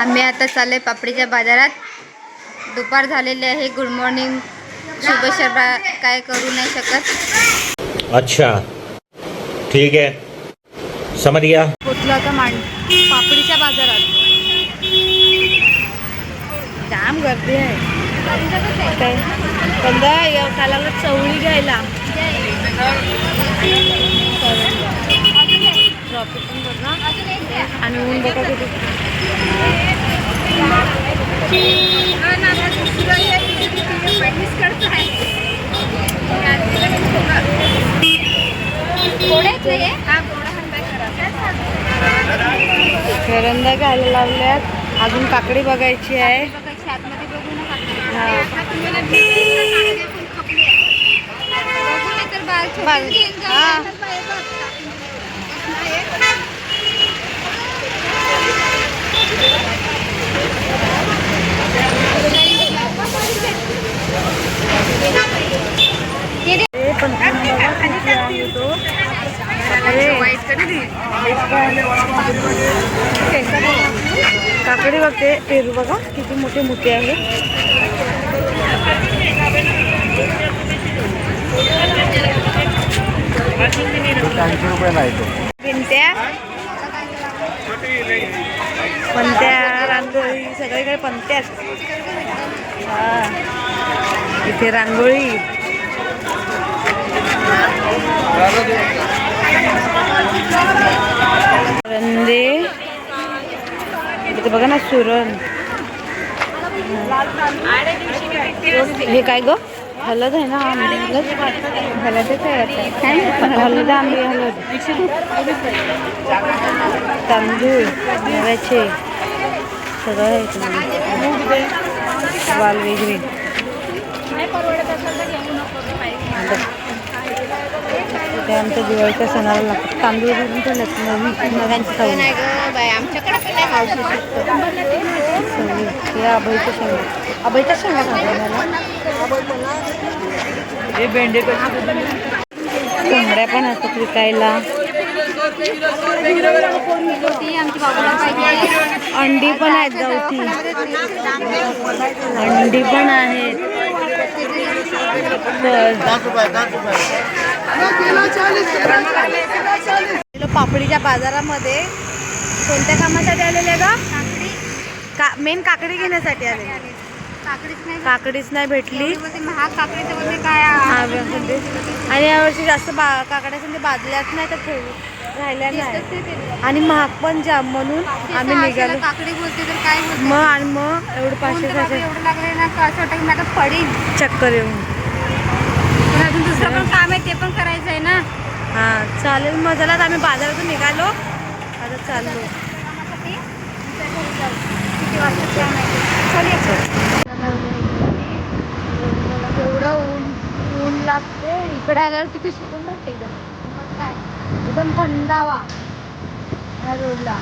आम्ही आता चाललोय पापडीच्या बाजारात. दुपार झालेली आहे. गुड मॉर्निंग शुभ शर्मा काय करू नाही शकत. अच्छा. ठीक है समझ गया पोचलो आता मांड पापडीच्या बाजारात. जाम गर्दी आहे. चवळी घ्यायला. आणि ऊन बघा करंदा घ्यायला लावल्यात. अजून काकडी बघायची आहे. हे पण बघा किती आहे तो. काकडी बघते पेरू बघा किती मोठे मोठे आहे. पिंट्या पंत्या रांगोळी सगळीकडे पंत्याच हा. इथे रांगोळी रंदे इथे बघा ना सुरण. हे काय ग? हलद आहे ना हलद हलदच आहे हलद आंबे हलद तांदूळ रव्याचे. सगळं आहे. वाल वगैरे ते आमच्या दिवाळीच्या सणाला लागतात. तांदूळ भरून ठेवलेत नवीन नव्यांची सगळी. हे अभयच्या शेंगा. अभयच्या शेंगा हे भेंडे कोंबड्या पण असतात विकायला. अंडी पण आहेत गावठी. अंडी पण आहेत. पापडीच्या बाजारामध्ये. कोणत्या कामासाठी आलेले का का मेन काकडी घेण्यासाठी आले काकडीच नाही भेटली. आणि यावर्षी जास्त बा काकड्या संधी बाजल्याच नाही तर ठेव राहिल्या नाही. आणि महाग पण जाम म्हणून आम्ही निघालो. काकडी बोलते तर काय बोलते? मग आणि मग एवढं पाचशे पडीन. चक्कर येऊन. दुसरं पण काम आहे ते पण करायचं आहे ना हां चालेल मग चला आम्ही बाजारातून निघालो. आता चाललो. किती काय माहिती एवढं ऊन ऊन लागते इकडे आल्यावर किती सुकून लागते एकदम मग काय? एकदम थंडावा. ह्या रोडला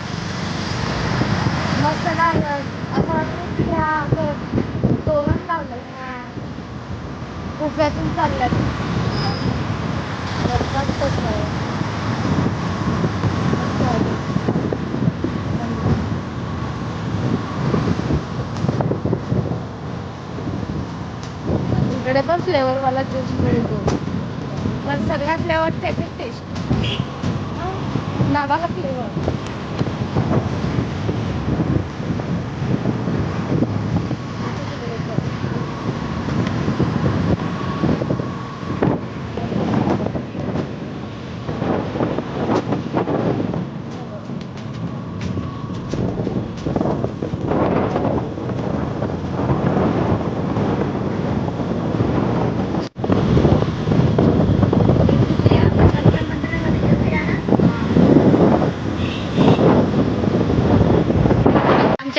मग त्याला असं वाटतं की हा असं तोरण लावलं कुफ्यातून चाललं मस्त आहे मस्त आहे. इकडे पण फ्लेवर वाला ज्यूस मिळतो. पण सगळ्या फ्लेवर फेवरेट टेस्ट नावाला फ्लेवर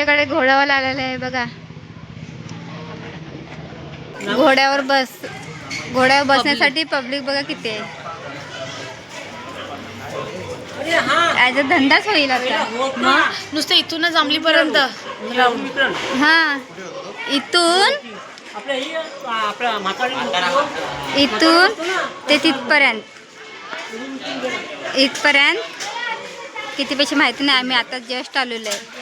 आमच्याकडे घोड्यावर आलेलं आहे बघा. घोड्यावर बस. घोड्यावर बसण्यासाठी पब्लिक बघा किती आहे. ॲज अ धंदाच होईल आता. नुसतं इथूनच अंमलीपर्यंत राऊंड हा. इथून? ही इथून ते तिथपर्यंत. इथपर्यंत? किती पैसे माहिती नाही. आम्ही आता जस्ट आलेलो आहे.